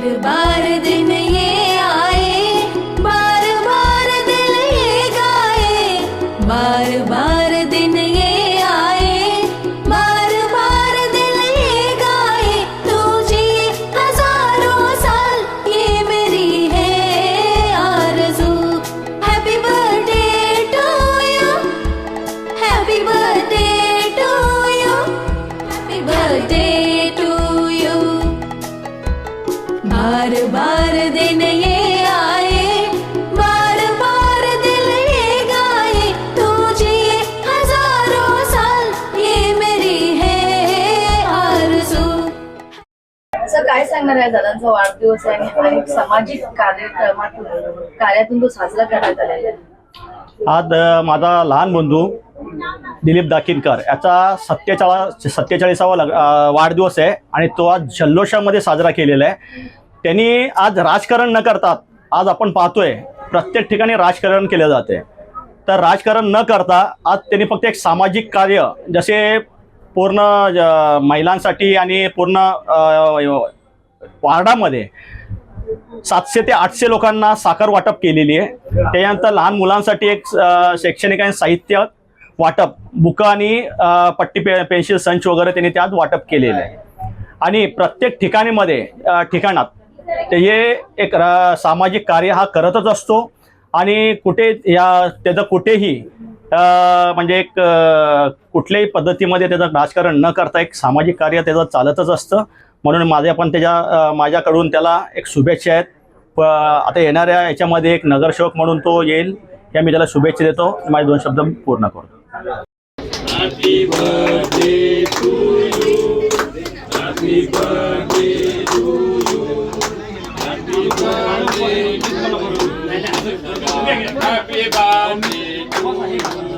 बार बार दिन ये आए बार बार दिल ये गाए बार बार दिन बार बार दिन ये आए बार बार दिल ये गाए तू जिए हजारों साल ये मेरी है आरज़ू। असं काय सांगणार आहे दादांचा वाढदिवस आहे आणि अनेक सामाजिक कार्यक्रमातून कार्यातून तो साजरा करण्यात आलेला आहे. आज अ, माझा लहान बंधू दिलीप दाकिनकर याचा सत्तेचाळीस सत्तेचाळीसावा लग अ, वाढदिवस आहे आणि तो आज जल्लोषामध्ये साजरा केलेला आहे. त्यांनी आज राजकारण न करता आज आपण पाहतोय प्रत्येक ठिकाणी राजकारण केलं जाते. तर राजकारण न करता आज त्यांनी फक्त एक सामाजिक कार्य जसे पूर्ण महिलांसाठी आणि पूर्ण वार्डामध्ये सातशे ते आठशे लोकांना साखर वाटप केलेली आहे. त्याच्यानंतर लहान मुलांसाठी एक शैक्षणिक आणि साहित्य वाटप बुकं आणि पट्टी पे पेन्सिल संच वगैरे त्यांनी त्यात वाटप केलेलं आहे. आणि प्रत्येक ठिकाणीमध्ये ठिकाणात ते हे एक सामाजिक कार्य हा करतच असतो. आणि कुठे या त्याचं कुठेही म्हणजे एक कुठल्याही पद्धतीमध्ये त्याचं राजकारण न करता एक सामाजिक कार्य त्याचं चालतच असतं. म्हणून माझ्या पण त्याच्या माझ्याकडून त्याला एक शुभेच्छा आहेत. प आता येणाऱ्या याच्यामध्ये एक नगरसेवक म्हणून तो येईल या मी त्याला शुभेच्छा देतो. माझे दोन शब्द पूर्ण करतो. Happy birthday.